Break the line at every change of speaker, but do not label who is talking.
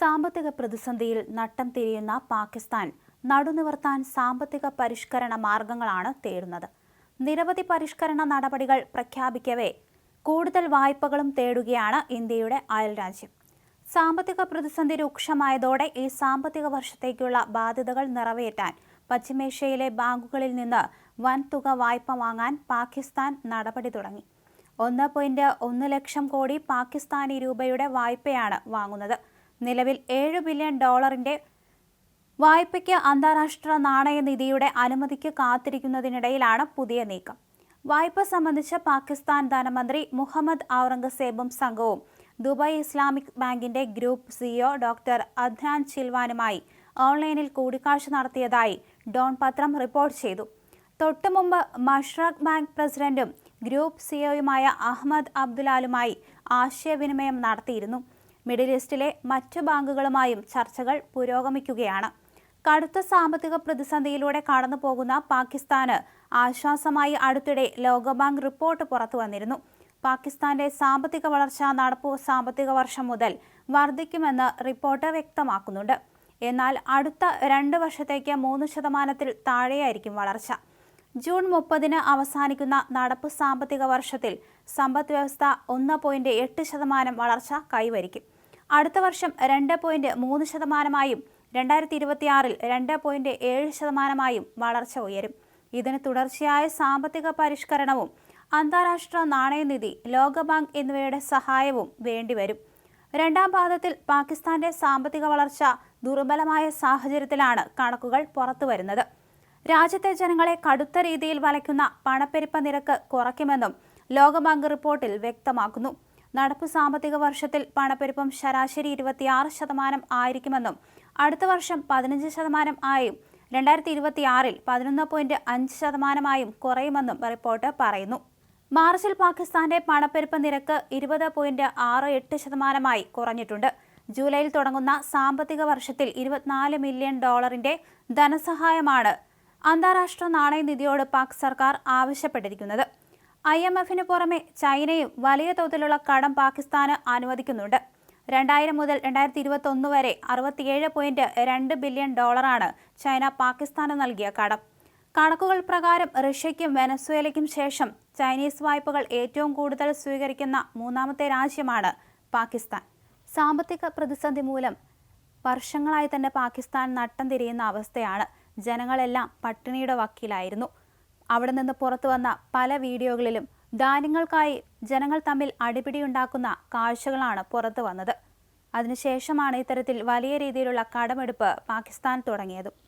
സാമ്പത്തിക പ്രതിസന്ധിയിൽ നട്ടം തിരിയുന്ന പാകിസ്ഥാൻ നടുനിവർത്താൻ സാമ്പത്തിക പരിഷ്കരണ മാർഗങ്ങളാണ് തേടുന്നത്. നിരവധി പരിഷ്കരണ നടപടികൾ പ്രഖ്യാപിക്കവേ കൂടുതൽ വായ്പകളും തേടുകയാണ് ഇന്ത്യയുടെ അയൽരാജ്യം. സാമ്പത്തിക പ്രതിസന്ധി രൂക്ഷമായതോടെ ഈ സാമ്പത്തിക വർഷത്തേക്കുള്ള ബാധ്യതകൾ നിറവേറ്റാൻ പശ്ചിമേഷ്യയിലെ ബാങ്കുകളിൽ നിന്ന് വൻതുക വായ്പ വാങ്ങാൻ പാകിസ്ഥാൻ നടപടി തുടങ്ങി. ഒന്ന് പോയിന്റ് ഒന്ന് ലക്ഷം കോടി പാകിസ്ഥാനി രൂപയുടെ വായ്പയാണ് വാങ്ങുന്നത്. നിലവിൽ ഏഴ് ബില്യൺ ഡോളറിന്റെ വായ്പയ്ക്ക് അന്താരാഷ്ട്ര നാണയനിധിയുടെ അനുമതിക്ക് കാത്തിരിക്കുന്നതിനിടയിലാണ് പുതിയ നീക്കം. വായ്പ സംബന്ധിച്ച് പാകിസ്ഥാൻ ധനമന്ത്രി മുഹമ്മദ് ഔറംഗസേബും സംഘവും ദുബായ് ഇസ്ലാമിക് ബാങ്കിന്റെ ഗ്രൂപ്പ് സിഇഒ ഡോക്ടർ അദ്നാൻ ചിൽവാനുമായി ഓൺലൈനിൽ കൂടിക്കാഴ്ച നടത്തിയതായി ഡോൺ പത്രം റിപ്പോർട്ട് ചെയ്തു. തൊട്ടുമുമ്പ് മഷ്റഖ് ബാങ്ക് പ്രസിഡന്റും ഗ്രൂപ്പ് സിഇഒയുമായ അഹമ്മദ് അബ്ദുലാലുമായി ആശയവിനിമയം നടത്തിയിരുന്നു. മിഡിൽ ഈസ്റ്റിലെ മറ്റ് ബാങ്കുകളുമായും ചർച്ചകൾ പുരോഗമിക്കുകയാണ്. കടുത്ത സാമ്പത്തിക പ്രതിസന്ധിയിലൂടെ കടന്നു പോകുന്ന പാകിസ്ഥാന് ആശ്വാസമായി അടുത്തിടെ ലോകബാങ്ക് റിപ്പോർട്ട് പുറത്തു വന്നിരുന്നു. പാകിസ്ഥാന്റെ സാമ്പത്തിക വളർച്ച നടപ്പു സാമ്പത്തിക വർഷം മുതൽ വർദ്ധിക്കുമെന്ന് റിപ്പോർട്ട് വ്യക്തമാക്കുന്നുണ്ട്. എന്നാൽ അടുത്ത രണ്ട് വർഷത്തേക്ക് മൂന്ന് ശതമാനത്തിൽ താഴെയായിരിക്കും വളർച്ച. ജൂൺ മുപ്പതിന് അവസാനിക്കുന്ന നടപ്പ് സാമ്പത്തിക വർഷത്തിൽ സമ്പദ് വ്യവസ്ഥ ഒന്ന് പോയിന്റ് എട്ട് ശതമാനം വളർച്ച കൈവരിക്കും. അടുത്ത വർഷം രണ്ട് പോയിന്റ് മൂന്ന് ശതമാനമായും രണ്ടായിരത്തി ഇരുപത്തിയാറിൽ രണ്ട് പോയിന്റ് ഏഴ് ശതമാനമായും വളർച്ച ഉയരും. ഇതിന് തുടർച്ചയായ സാമ്പത്തിക പരിഷ്കരണവും അന്താരാഷ്ട്ര നാണയനിധി ലോകബാങ്ക് എന്നിവയുടെ സഹായവും വേണ്ടിവരും. രണ്ടാം പാദത്തിൽ പാകിസ്ഥാന്റെ സാമ്പത്തിക വളർച്ച ദുർബലമായ സാഹചര്യത്തിലാണ് കണക്കുകൾ പുറത്തുവരുന്നത്. രാജ്യത്തെ ജനങ്ങളെ കടുത്ത രീതിയിൽ വലയ്ക്കുന്ന പണപ്പെരുപ്പ നിരക്ക് കുറയ്ക്കുമെന്നും ലോകബാങ്ക് റിപ്പോർട്ടിൽ വ്യക്തമാക്കുന്നു. നടപ്പ് സാമ്പത്തിക വർഷത്തിൽ പണപ്പെരുപ്പം ശരാശരി ഇരുപത്തിയാറ് ശതമാനം ആയിരിക്കുമെന്നും അടുത്ത വർഷം പതിനഞ്ച് ശതമാനം ആയും രണ്ടായിരത്തി ഇരുപത്തിയാറിൽ പതിനൊന്ന് പോയിന്റ് അഞ്ച് ശതമാനമായും കുറയുമെന്നും റിപ്പോർട്ട് പറയുന്നു. മാർച്ചിൽ പാകിസ്ഥാന്റെ പണപ്പെരുപ്പ നിരക്ക് ഇരുപത് പോയിന്റ് ആറ് എട്ട് ശതമാനമായി കുറഞ്ഞിട്ടുണ്ട്. ജൂലൈയിൽ തുടങ്ങുന്ന സാമ്പത്തിക വർഷത്തിൽ ഇരുപത്തിനാല് മില്യൺ ഡോളറിന്റെ ധനസഹായമാണ് അന്താരാഷ്ട്ര നാണയനിധിയോട് പാക് സർക്കാർ ആവശ്യപ്പെട്ടിരിക്കുന്നത്. ഐ എം എഫിന് പുറമെ ചൈനയും വലിയ തോതിലുള്ള കടം പാകിസ്ഥാന് അനുവദിക്കുന്നുണ്ട്. രണ്ടായിരം മുതൽ രണ്ടായിരത്തി ഇരുപത്തി ഒന്ന് വരെ അറുപത്തിയേഴ് പോയിന്റ് രണ്ട് ബില്യൺ ഡോളറാണ് ചൈന പാകിസ്ഥാന് നൽകിയ കടം. കണക്കുകൾ പ്രകാരം റഷ്യയ്ക്കും വെനസ്വേലയ്ക്കും ശേഷം ചൈനീസ് വായ്പകൾ ഏറ്റവും കൂടുതൽ സ്വീകരിക്കുന്ന മൂന്നാമത്തെ രാജ്യമാണ് പാകിസ്ഥാൻ. സാമ്പത്തിക പ്രതിസന്ധി മൂലം വർഷങ്ങളായി തന്നെ പാകിസ്ഥാൻ നട്ടം തിരിയുന്ന അവസ്ഥയാണ് ജനങ്ങളെല്ലാം പട്ടിണിയുടെ വക്കീലായിരുന്നു. അവിടെ നിന്ന് പുറത്തു വന്ന പല വീഡിയോകളിലും ധാന്യങ്ങൾക്കായി ജനങ്ങൾ തമ്മിൽ അടിപിടിയുണ്ടാക്കുന്ന കാഴ്ചകളാണ് പുറത്തു വന്നത്. അതിനുശേഷമാണ് ഇത്തരത്തിൽ വലിയ രീതിയിലുള്ള കടമെടുപ്പ് പാകിസ്ഥാൻ തുടങ്ങിയത്.